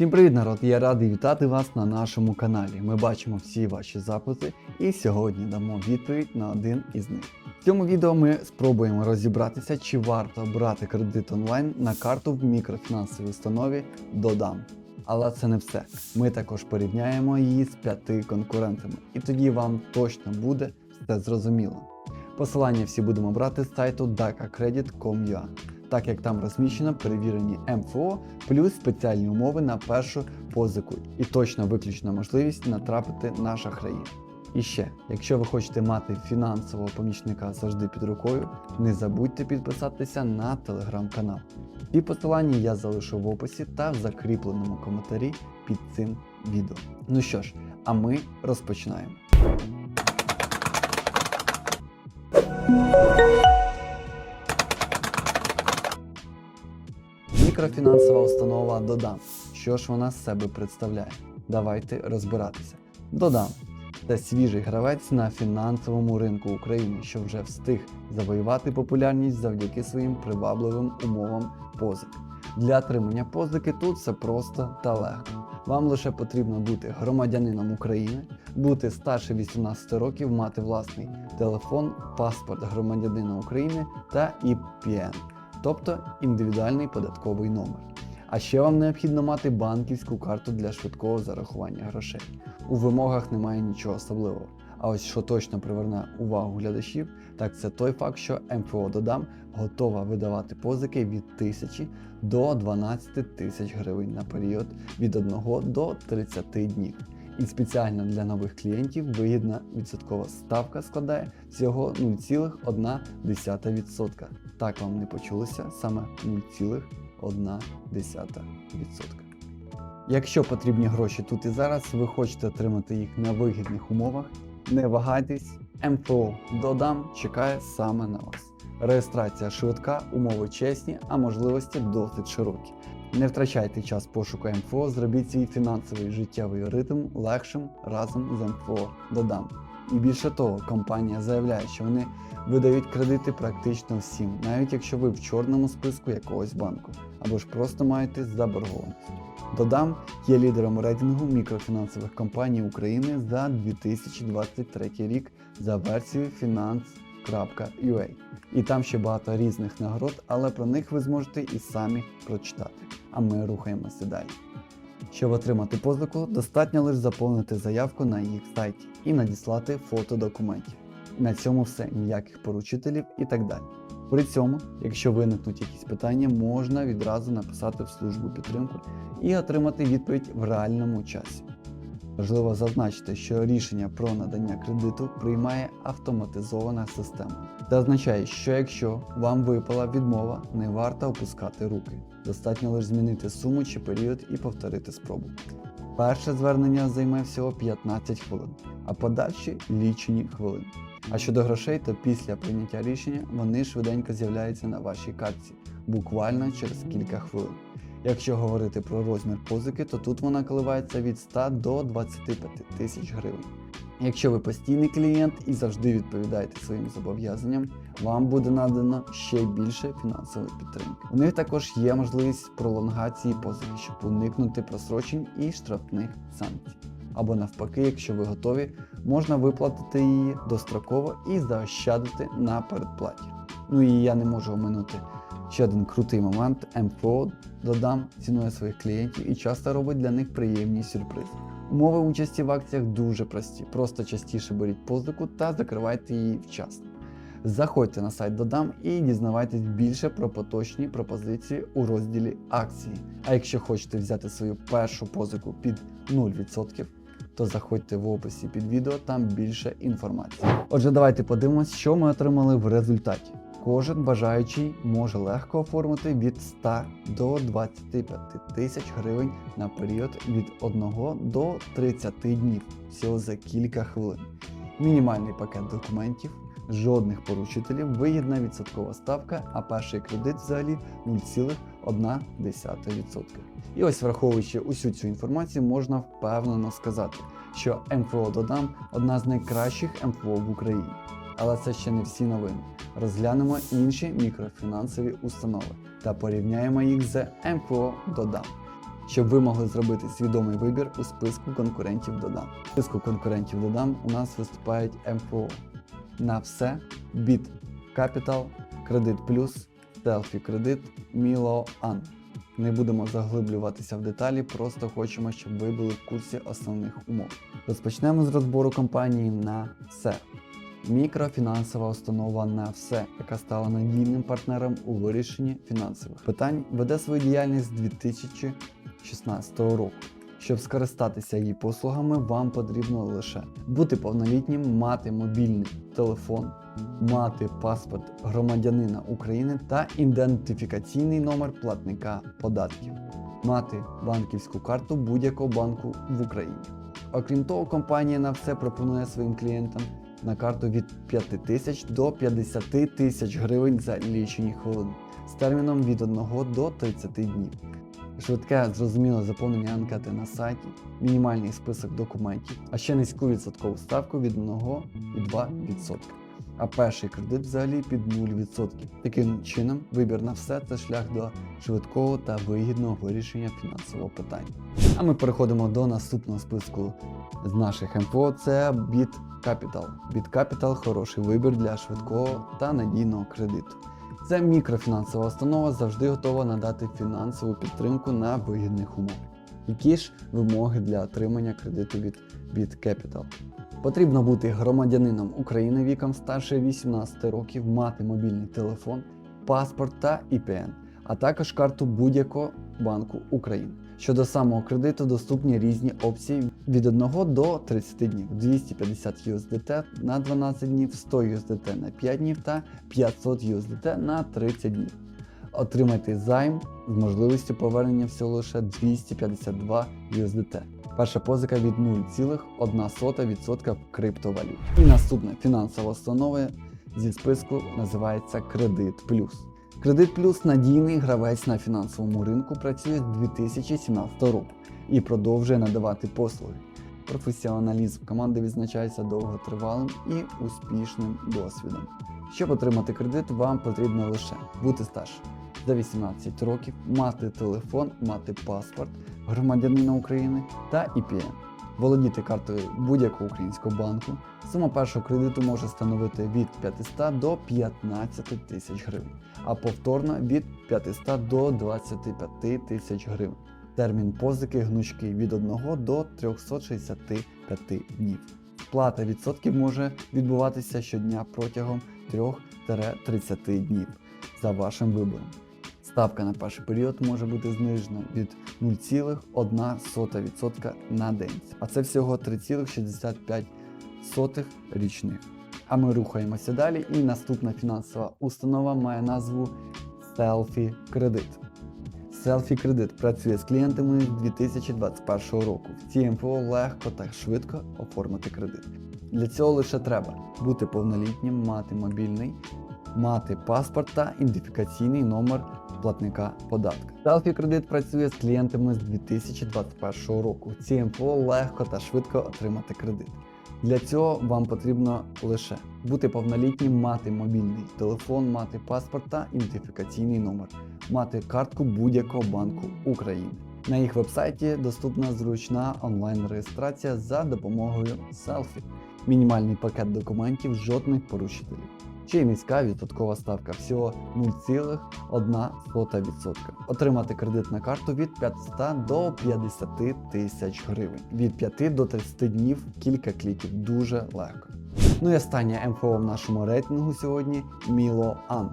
Всім привіт, народ! Я радий вітати вас на нашому каналі. Ми бачимо всі ваші запити і сьогодні дамо відповідь на один із них. В цьому відео ми спробуємо розібратися, чи варто брати кредит онлайн на карту в мікрофінансовій установі Додам. Але це не все. Ми також порівняємо її з п'яти конкурентами, і тоді вам точно буде все зрозуміло. Посилання всі будемо брати з сайту dakacredit.com.ua, так як там розміщено перевірені МФО плюс спеціальні умови на першу позику і точно виключена можливість натрапити на шахраїв. І ще, якщо ви хочете мати фінансового помічника завжди під рукою, не забудьте підписатися на телеграм-канал. І посилання я залишу в описі та в закріпленому коментарі під цим відео. Ну що ж, а ми розпочинаємо. Мікрофінансова установа Додам. Що ж вона з себе представляє? Давайте розбиратися. Додам це свіжий гравець на фінансовому ринку України, що вже встиг завоювати популярність завдяки своїм привабливим умовам позик. Для отримання позики тут все просто та легко. Вам лише потрібно бути громадянином України, бути старше 18 років, мати власний телефон, паспорт громадянина України та ІПН, тобто індивідуальний податковий номер. А ще вам необхідно мати банківську карту для швидкого зарахування грошей. У вимогах немає нічого особливого. А ось що точно приверне увагу глядачів, так це той факт, що МФО Додам готова видавати позики від 1000 до 12 тисяч гривень на період від 1 до 30 днів. І спеціально для нових клієнтів вигідна відсоткова ставка складає всього 0,1%. Так вам не почулося саме 0,1%. Якщо потрібні гроші тут і зараз, ви хочете отримати їх на вигідних умовах, не вагайтесь, МФО Додам чекає саме на вас. Реєстрація швидка, умови чесні, а можливості досить широкі. Не втрачайте час пошуку МФО, зробіть свій фінансовий життєвий ритм легшим разом з МФО Додам. І більше того, компанія заявляє, що вони видають кредити практично всім, навіть якщо ви в чорному списку якогось банку, або ж просто маєте заборгованість. Додам є лідером рейтингу мікрофінансових компаній України за 2023 рік за версією finance.ua. І там ще багато різних нагород, але про них ви зможете і самі прочитати. А ми рухаємося далі. Щоб отримати позику, достатньо лише заповнити заявку на їх сайті і надіслати фото документів. На цьому все, ніяких поручителів і так далі. При цьому, якщо виникнуть якісь питання, можна відразу написати в службу підтримки і отримати відповідь в реальному часі. Важливо зазначити, що рішення про надання кредиту приймає автоматизована система. Це означає, що якщо вам випала відмова, не варто опускати руки. Достатньо лише змінити суму чи період і повторити спробу. Перше звернення займе всього 15 хвилин, а подальші лічені хвилини. А щодо грошей, то після прийняття рішення вони швиденько з'являються на вашій картці, буквально через кілька хвилин. Якщо говорити про розмір позики, то тут вона коливається від 100 до 25 тисяч гривень. Якщо ви постійний клієнт і завжди відповідаєте своїм зобов'язанням, вам буде надано ще більше фінансової підтримки. У них також є можливість пролонгації позики, щоб уникнути просрочень і штрафних санкцій. Або навпаки, якщо ви готові, можна виплатити її достроково і заощадити на передплаті. Ну і я не можу оминути ще один крутий момент. МФО додам цінує своїх клієнтів і часто робить для них приємні сюрпризи. Умови участі в акціях дуже прості. Просто частіше беріть позику та закривайте її вчасно. Заходьте на сайт Додам і дізнавайтесь більше про поточні пропозиції у розділі акції. А якщо хочете взяти свою першу позику під 0%, то заходьте в описі під відео, там більше інформації. Отже, давайте подивимось, що ми отримали в результаті. Кожен бажаючий може легко оформити від 100 до 25 тисяч гривень на період від 1 до 30 днів, всього за кілька хвилин. Мінімальний пакет документів, жодних поручителів, вигідна відсоткова ставка, а перший кредит взагалі 0,1%. І ось враховуючи усю цю інформацію, можна впевнено сказати, що МФО Додам одна з найкращих МФО в Україні. Але це ще не всі новини. Розглянемо інші мікрофінансові установи та порівняємо їх з МФО Додам. щоб ви могли зробити свідомий вибір у списку конкурентів Додам. У списку конкурентів Додам у нас виступають МФО на все, Біт Capital, Кредит Плюс, Селфі Кредит, Міло Ан. Не будемо заглиблюватися в деталі, просто хочемо, щоб ви були в курсі основних умов. Розпочнемо з розбору компанії на все. Мікрофінансова установа на все, яка стала надійним партнером у вирішенні фінансових питань, веде свою діяльність з 2016 року. Щоб скористатися її послугами, вам потрібно лише бути повнолітнім, мати мобільний телефон, мати паспорт громадянина України та ідентифікаційний номер платника податків, мати банківську карту будь-якого банку в Україні. Окрім того, компанія на все пропонує своїм клієнтам на карту від 5 тисяч до 50 тисяч гривень за лічені хвилини з терміном від 1 до 30 днів. Швидке, зрозуміле заповнення анкети на сайті, мінімальний список документів, а ще низьку відсоткову ставку від 1 і 2%. А перший кредит взагалі під 0%. Таким чином, вибір на все це шлях до швидкого та вигідного вирішення фінансового питання. А ми переходимо до наступного списку з наших МФО. Це Bit Capital. Capital хороший вибір для швидкого та надійного кредиту. Це мікрофінансова установа завжди готова надати фінансову підтримку на вигідних умовах. Які ж вимоги для отримання кредиту від Bit Capital? Потрібно бути громадянином України віком старше 18 років, мати мобільний телефон, паспорт та IPN, а також карту будь-якого банку України. Щодо самого кредиту доступні різні опції від 1 до 30 днів, 250 USDT на 12 днів, 100 USDT на 5 днів та 500 USDT на 30 днів. Отримайте займ з можливістю повернення всього лише 252 USDT. Перша позика від 0,1% в криптовалюті. І наступна фінансова установа зі списку називається Кредит Плюс. Кредит Плюс надійний гравець на фінансовому ринку працює з 2017 року і продовжує надавати послуги. Професіоналізм команди відзначається довготривалим і успішним досвідом. Щоб отримати кредит, вам потрібно лише бути старшим за 18 років, мати телефон, мати паспорт громадянина України та IPN, володіти картою будь-якого українського банку. Сума першого кредиту може становити від 500 до 15 тисяч гривень, а повторно від 500 до 25 тисяч гривень. Термін позики гнучкий від 1 до 365 днів. Сплата відсотків може відбуватися щодня протягом 3-30 днів за вашим вибором. Ставка на перший період може бути знижена від 0,1% на день, а це всього 3,65 річних. А ми рухаємося далі, і наступна фінансова установа має назву Selfie Кредит. Selfie Кредит працює з клієнтами з 2021 року. В цій МФО легко та швидко оформити кредит. Для цього лише треба бути повнолітнім, мати мобільний, мати паспорт та ідентифікаційний номер платника податка. Selfie кредит працює з клієнтами з 2021 року. В цій МФО легко та швидко отримати кредит. Для цього вам потрібно лише бути повнолітнім, мати мобільний телефон, мати паспорт та ідентифікаційний номер, мати картку будь-якого банку України. На їх вебсайті доступна зручна онлайн-реєстрація за допомогою селфі, мінімальний пакет документів, жодних порушителів. Ще й низька відсоткова ставка всього 0,1%. Отримати кредит на карту від 500 до 50 тисяч гривень. Від 5 до 30 днів кілька кліків дуже легко. Ну і останнє МФО в нашому рейтингу сьогодні Мілоан.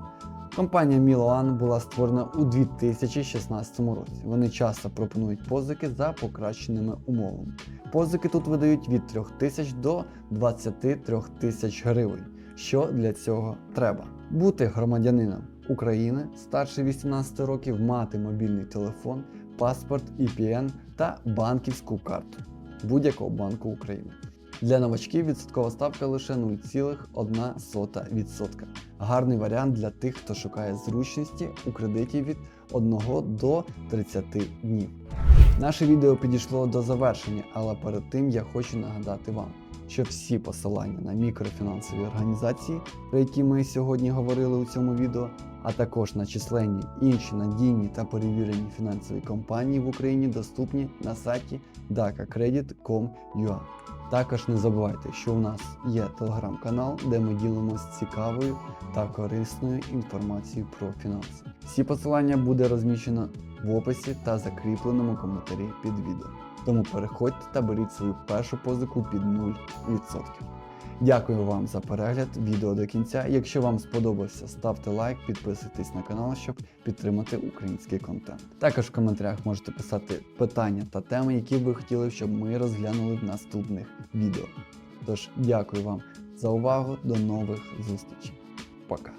Компанія Мілоан була створена у 2016 році. Вони часто пропонують позики за покращеними умовами. Позики тут видають від 3 тисяч до 23 тисяч гривень. Що для цього треба? Бути громадянином України старше 18 років, мати мобільний телефон, паспорт, IPN та банківську карту будь-якого банку України. Для новачків відсоткова ставка лише 0,1%. Гарний варіант для тих, хто шукає зручності у кредиті від 1 до 30 днів. Наше відео підійшло до завершення, але перед тим я хочу нагадати вам, що всі посилання на мікрофінансові організації, про які ми сьогодні говорили у цьому відео, а також на численні інші надійні та перевірені фінансові компанії в Україні доступні на сайті dakacredit.com.ua. Також не забувайте, що у нас є телеграм-канал, де ми ділимося цікавою та корисною інформацією про фінанси. Всі посилання буде розміщено в описі та закріпленому коментарі під відео. Тому переходьте та беріть свою першу позику під 0%. Дякую вам за перегляд відео до кінця. Якщо вам сподобався, ставте лайк, підписуйтесь на канал, щоб підтримати український контент. Також в коментарях можете писати питання та теми, які ви хотіли, щоб ми розглянули в наступних відео. Тож дякую вам за увагу, до нових зустрічей. Пока.